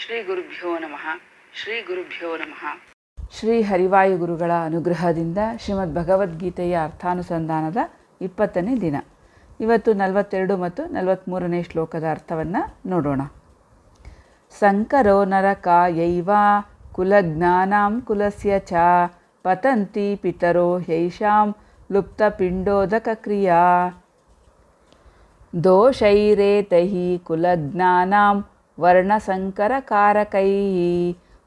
ಶ್ರೀ ಗುರುಭ್ಯೋ ನಮಃ. ಶ್ರೀ ಗುರುಭ್ಯೋ ನಮಃ. ಶ್ರೀ ಹರಿವಾಯು ಗುರುಗಳ ಅನುಗ್ರಹದಿಂದ ಶ್ರೀಮದ್ ಭಗವದ್ಗೀತೆಯ ಅರ್ಥಾನುಸಂಧಾನದ ಇಪ್ಪತ್ತನೇ ದಿನ. ಇವತ್ತು ನಲವತ್ತೆರಡು ಮತ್ತು ನಲವತ್ತ್ಮೂರನೇ ಶ್ಲೋಕದ ಅರ್ಥವನ್ನು ನೋಡೋಣ. ಸಂಕರೋ ನರಕಾಯೈವ ಕುಲಜ್ಞಾನಾಂ ಕುಲಸ್ಯ ಚ ಪತಂತಿ ಪಿತರೋ ಪಿಂಡೋದಕ ಕ್ರಿಯಾ. ದೋಷೈರೇತೈ ಕುಲಜ್ಞಾನಾಂ ವರ್ಣಸಂಕರಕಾರಕೈಃ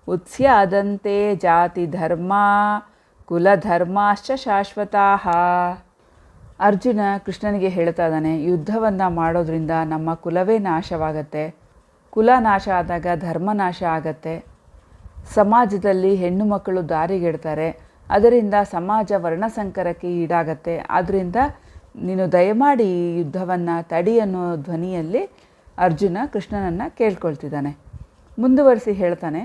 ಉತ್ಸ್ಯಾದಂತೆ ಜಾತಿಧರ್ಮ ಕುಲಧರ್ಮಾಶ್ಚ ಶಾಶ್ವತಾಃ ಅರ್ಜುನ ಕೃಷ್ಣನಿಗೆ ಹೇಳ್ತಾ ಇದ್ದಾನೆ, ಯುದ್ಧವನ್ನು ಮಾಡೋದ್ರಿಂದ ನಮ್ಮ ಕುಲವೇ ನಾಶವಾಗತ್ತೆ. ಕುಲ ನಾಶ ಆದಾಗ ಧರ್ಮ ನಾಶ ಆಗತ್ತೆ. ಸಮಾಜದಲ್ಲಿ ಹೆಣ್ಣು ಮಕ್ಕಳು ದಾರಿಗೆಡ್ತಾರೆ. ಅದರಿಂದ ಸಮಾಜ ವರ್ಣಸಂಕರಕ್ಕೆ ಈಡಾಗತ್ತೆ. ಆದ್ದರಿಂದ ನೀನು ದಯಮಾಡಿ ಯುದ್ಧವನ್ನು ತಡಿ ಅನ್ನೋ ಧ್ವನಿಯಲ್ಲಿ ಅರ್ಜುನ ಕೃಷ್ಣನನ್ನು ಕೇಳ್ಕೊಳ್ತಿದ್ದಾನೆ. ಮುಂದುವರಿಸಿ ಹೇಳ್ತಾನೆ,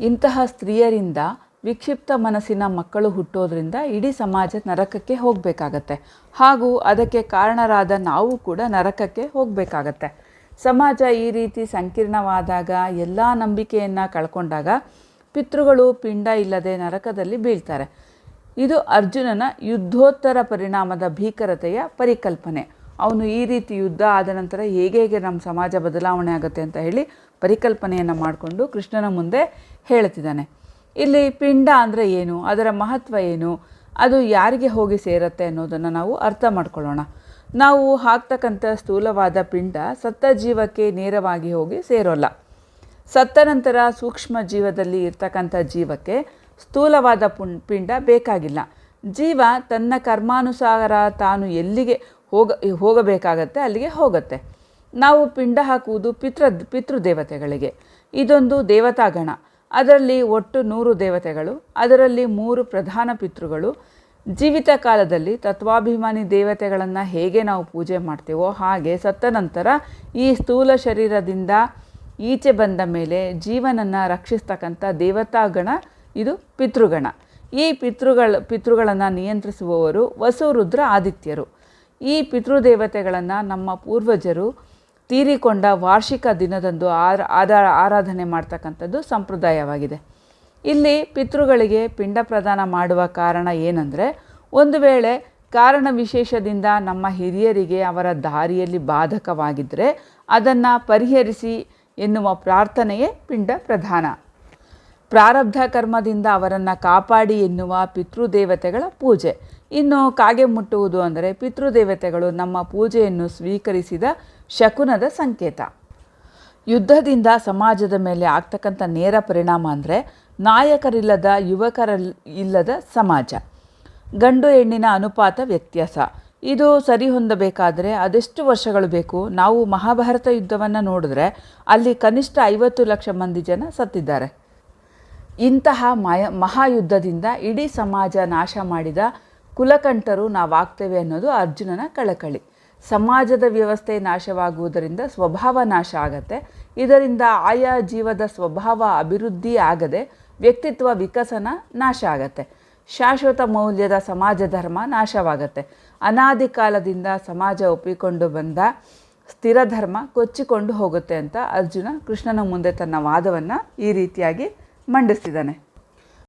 ಇಂತಹ ಸ್ತ್ರೀಯರಿಂದ ವಿಕ್ಷಿಪ್ತ ಮನಸ್ಸಿನ ಮಕ್ಕಳು ಹುಟ್ಟೋದ್ರಿಂದ ಇಡೀ ಸಮಾಜ ನರಕಕ್ಕೆ ಹೋಗಬೇಕಾಗತ್ತೆ. ಹಾಗೂ ಅದಕ್ಕೆ ಕಾರಣರಾದ ನಾವು ಕೂಡ ನರಕಕ್ಕೆ ಹೋಗಬೇಕಾಗತ್ತೆ. ಸಮಾಜ ಈ ರೀತಿ ಸಂಕೀರ್ಣವಾದಾಗ, ಎಲ್ಲ ನಂಬಿಕೆಯನ್ನು ಕಳ್ಕೊಂಡಾಗ ಪಿತೃಗಳು ಪಿಂಡ ಇಲ್ಲದೆ ನರಕದಲ್ಲಿ ಬೀಳ್ತಾರೆ. ಇದು ಅರ್ಜುನನ ಯುದ್ಧೋತ್ತರ ಪರಿಣಾಮದ ಭೀಕರತೆಯ ಪರಿಕಲ್ಪನೆ. ಅವನು ಈ ರೀತಿ ಯುದ್ಧ ಆದ ನಂತರ ಹೇಗೆ ಹೇಗೆ ನಮ್ಮ ಸಮಾಜ ಬದಲಾವಣೆ ಆಗುತ್ತೆ ಅಂತ ಹೇಳಿ ಪರಿಕಲ್ಪನೆಯನ್ನು ಮಾಡಿಕೊಂಡು ಕೃಷ್ಣನ ಮುಂದೆ ಹೇಳ್ತಿದ್ದಾನೆ. ಇಲ್ಲಿ ಪಿಂಡ ಅಂದರೆ ಏನು? ಅದರ ಮಹತ್ವ ಏನು? ಅದು ಯಾರಿಗೆ ಹೋಗಿ ಸೇರುತ್ತೆ ಅನ್ನೋದನ್ನು ನಾವು ಅರ್ಥ ಮಾಡ್ಕೊಳ್ಳೋಣ. ನಾವು ಹಾಕ್ತಕ್ಕಂಥ ಸ್ಥೂಲವಾದ ಪಿಂಡ ಸತ್ತ ಜೀವಕ್ಕೆ ನೇರವಾಗಿ ಹೋಗಿ ಸೇರೋಲ್ಲ. ಸತ್ತ ನಂತರ ಸೂಕ್ಷ್ಮ ಜೀವದಲ್ಲಿ ಇರ್ತಕ್ಕಂಥ ಜೀವಕ್ಕೆ ಸ್ಥೂಲವಾದ ಪಿಂಡ ಬೇಕಾಗಿಲ್ಲ. ಜೀವ ತನ್ನ ಕರ್ಮಾನುಸಾರ ತಾನು ಎಲ್ಲಿಗೆ ಹೋಗ, ಹೋಗಬೇಕಾಗತ್ತೆ, ಅಲ್ಲಿಗೆ ಹೋಗುತ್ತೆ. ನಾವು ಪಿಂಡ ಹಾಕುವುದು ಪಿತೃ ಪಿತೃದೇವತೆಗಳಿಗೆ. ಇದೊಂದು ದೇವತಾಗಣ ಅದರಲ್ಲಿ ಒಟ್ಟು ನೂರು ದೇವತೆಗಳು, ಅದರಲ್ಲಿ ಮೂರು ಪ್ರಧಾನ ಪಿತೃಗಳು. ಜೀವಿತ ಕಾಲದಲ್ಲಿ ತತ್ವಾಭಿಮಾನಿ ದೇವತೆಗಳನ್ನು ಹೇಗೆ ನಾವು ಪೂಜೆ ಮಾಡ್ತೇವೋ ಹಾಗೆ ಸತ್ತ ನಂತರ ಈ ಸ್ಥೂಲ ಶರೀರದಿಂದ ಈಚೆ ಬಂದ ಮೇಲೆ ಜೀವನನ್ನು ರಕ್ಷಿಸ್ತಕ್ಕಂಥ ದೇವತಾಗಣ ಇದು ಪಿತೃಗಣ. ಈ ಪಿತೃಗಳ, ಪಿತೃಗಳನ್ನು ನಿಯಂತ್ರಿಸುವವರು ವಸುರುದ್ರ ಆದಿತ್ಯರು. ಈ ಪಿತೃದೇವತೆಗಳನ್ನು ನಮ್ಮ ಪೂರ್ವಜರು ತೀರಿಕೊಂಡ ವಾರ್ಷಿಕ ದಿನದಂದು ಆರ ಆರಾಧನೆ ಮಾಡ್ತಕ್ಕಂಥದ್ದು ಸಂಪ್ರದಾಯವಾಗಿದೆ. ಇಲ್ಲಿ ಪಿತೃಗಳಿಗೆ ಪಿಂಡ ಪ್ರದಾನ ಮಾಡುವ ಕಾರಣ ಏನಂದರೆ, ಒಂದು ವೇಳೆ ಕಾರಣ ವಿಶೇಷದಿಂದ ನಮ್ಮ ಹಿರಿಯರಿಗೆ ಅವರ ದಾರಿಯಲ್ಲಿ ಬಾಧಕವಾಗಿದ್ದರೆ ಅದನ್ನು ಪರಿಹರಿಸಿ ಎನ್ನುವ ಪ್ರಾರ್ಥನೆಯೇ ಪಿಂಡ ಪ್ರಧಾನ. ಪ್ರಾರಬ್ಧ ಕರ್ಮದಿಂದ ಅವರನ್ನು ಕಾಪಾಡಿ ಎನ್ನುವ ಪಿತೃದೇವತೆಗಳ ಪೂಜೆ. ಇನ್ನು ಕಾಗೆ ಮುಟ್ಟುವುದು ಅಂದರೆ ಪಿತೃದೇವತೆಗಳು ನಮ್ಮ ಪೂಜೆಯನ್ನು ಸ್ವೀಕರಿಸಿದ ಶಕುನದ ಸಂಕೇತ. ಯುದ್ಧದಿಂದ ಸಮಾಜದ ಮೇಲೆ ಆಗ್ತಕ್ಕಂಥ ನೇರ ಪರಿಣಾಮ ಅಂದರೆ ನಾಯಕರಿಲ್ಲದ ಯುವಕರ ಇಲ್ಲದ ಸಮಾಜ. ಗಂಡು ಹೆಣ್ಣಿನ ಅನುಪಾತ ವ್ಯತ್ಯಾಸ. ಇದು ಸರಿ ಹೊಂದಬೇಕಾದರೆ ಅದೆಷ್ಟು ವರ್ಷಗಳು ಬೇಕು? ನಾವು ಮಹಾಭಾರತ ಯುದ್ಧವನ್ನು ನೋಡಿದ್ರೆ ಅಲ್ಲಿ ಕನಿಷ್ಠ ಐವತ್ತು ಲಕ್ಷ ಮಂದಿ ಜನ ಸತ್ತಿದ್ದಾರೆ. ಇಂತಹ ಮಯ, ಮಹಾಯುದ್ಧದಿಂದ ಇಡೀ ಸಮಾಜ ನಾಶ ಮಾಡಿದ ಕುಲಕಂಠರು ನಾವಾಗ್ತೇವೆ ಅನ್ನೋದು ಅರ್ಜುನನ ಕಳಕಳಿ. ಸಮಾಜದ ವ್ಯವಸ್ಥೆ ನಾಶವಾಗುವುದರಿಂದ ಸ್ವಭಾವ ನಾಶ ಆಗತ್ತೆ. ಇದರಿಂದ ಆಯಾ ಜೀವದ ಸ್ವಭಾವ ಅಭಿವೃದ್ಧಿ ಆಗದೆ ವ್ಯಕ್ತಿತ್ವ ವಿಕಸನ ನಾಶ ಆಗತ್ತೆ. ಶಾಶ್ವತ ಮೌಲ್ಯದ ಸಮಾಜ ಧರ್ಮ ನಾಶವಾಗತ್ತೆ. ಅನಾದಿ ಕಾಲದಿಂದ ಸಮಾಜ ಒಪ್ಪಿಕೊಂಡು ಬಂದ ಸ್ಥಿರ ಧರ್ಮ ಕೊಚ್ಚಿಕೊಂಡು ಹೋಗುತ್ತೆ ಅಂತ ಅರ್ಜುನ ಕೃಷ್ಣನ ಮುಂದೆ ತನ್ನ ವಾದವನ್ನು ಈ ರೀತಿಯಾಗಿ ಮಂಡಿಸ್ತಿದ್ದಾನೆ